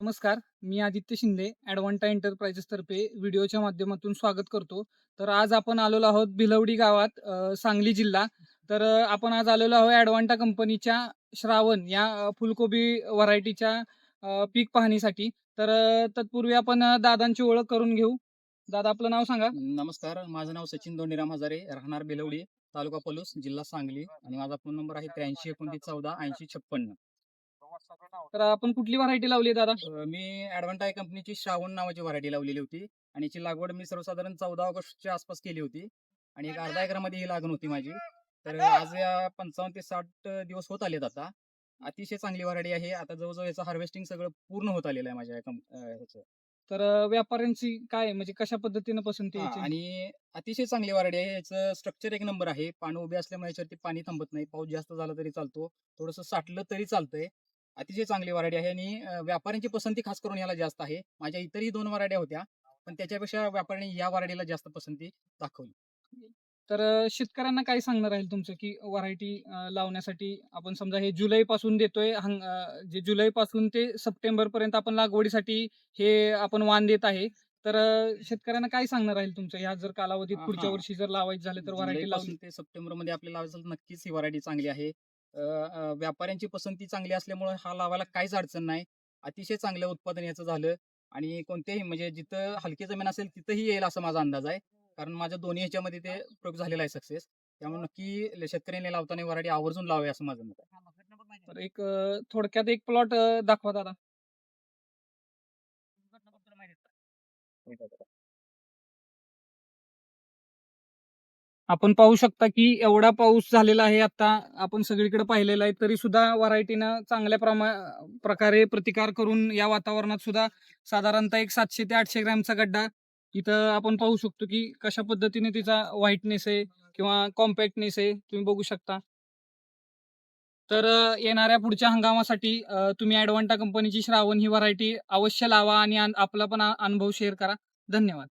नमस्कार मी Aditya Shinde Advanta enterprises तर्फे व्हिडिओच्या माध्यमातून स्वागत करतो. तर आज आपण आलेलो आहोत भिलवडी गावात सांगली जिल्हा. तर आपण आज आलेलो आहोत ॲडव्हान्टा कंपनीच्या श्रावण या फुलकोबी व्हरायटीच्या पीक पाहणीसाठी. तर तत्पूर्वी आपण दादांची ओळख करून घेऊ. दादा आपलं नाव सांगा. नमस्कार माझं नाव सचिन दोंडीराम हजारे राहणार भिलवडी तालुका पलूस जिल्हा सांगली. आणि माझा फोन नंबर आहे त्र्याऐंशी एकोणतीस चौदा ऐंशी छप्पन्न. तर आपण कुठली व्हरायटी लावली दादा? मी ॲडव्हान्टाय कंपनीची श्रावण नावाची व्हरायटी लावलेली होती आणि याची लागवड मी सर्वसाधारण चौदा ऑगस्टच्या आसपास केली होती आणि एक अर्धा एकरामध्ये ही लागण होती माझी. तर आज या पंचावन्न ते साठ दिवस होत आलेत आता. अतिशय चांगली व्हरायटी आहे. आता जवळजवळ याचं हार्वेस्टिंग सगळं पूर्ण होत आलेलं आहे माझ्या ह्याचं. तर व्यापाऱ्यांची काय म्हणजे कशा पद्धतीने पसंती आणि अतिशय चांगली व्हरायटी आहे. याचं स्ट्रक्चर एक नंबर आहे. पाणी उभे असल्यामुळे याच्यावरती पाणी थांबत नाही. पाऊस जास्त झाला तरी चालतो. थोडंसं साठलं तरी चालतंय. अतिशय चांगली व्हरायटी आहे आणि व्यापाऱ्यांची पसंती खास करून याला जास्त आहे. माझ्या इतरही दोन व्हरायट्या होत्या पण त्याच्यापेक्षा व्यापाऱ्यांनी या व्हरायटीला जास्त पसंती दाखवली. तर शेतकऱ्यांना काय सांगणार आहे तुमचं की व्हरायटी लावण्यासाठी आपण समजा हे जुलै पासून देतोय जे जुलै पासून ते सप्टेंबर पर्यंत आपण लागवडीसाठी हे आपण वाण देत आहे. तर शेतकऱ्यांना काय सांगणार आहे तुमचं? ह्या जर कालावधीत पुढच्या. वर्षी जर लावायचं झालं तर व्हरायटी जुलैपासून लावली ते सप्टेंबरमध्ये आपल्याला नक्कीच ही व्हरायटी चांगली आहे. व्यापाऱ्यांची पसंती चांगली असल्यामुळे हा लावायला काहीच अडचण नाही. अतिशय चांगलं उत्पादन याचं झालं आणि कोणत्याही म्हणजे जिथं हलकी जमीन असेल तिथंही येईल असा माझा अंदाज आहे. कारण माझ्या दोन्ही ह्याच्यामध्ये ते प्रयोग झालेला आहे सक्सेस. त्यामुळे नक्की शेतकऱ्यांनी लावताना व्हरायटी आवर्जून लावावी असं माझं मत आहे. तर एक थोडक्यात एक प्लॉट दाखवा दादा. आपण पाहू शकता की एवढा पाऊस झालेला आहे आता. आपण सगळीकडे पाहिलेला आहे. तरी सुद्धा व्हरायटीनं चांगल्या प्रमा प्रकारे प्रतिकार करून या वातावरणात सुद्धा साधारणतः एक सातशे ते आठशे ग्रॅमचा गड्डा इथं आपण पाहू शकतो की कशा पद्धतीने तिचा व्हाईटनेस आहे किंवा कॉम्पॅक्टनेस आहे तुम्ही बघू शकता. तर येणाऱ्या पुढच्या हंगामासाठी तुम्ही ॲडवांटा कंपनीची श्रावण ही व्हरायटी अवश्य लावा आणि आपला पण अनुभव शेअर करा. धन्यवाद.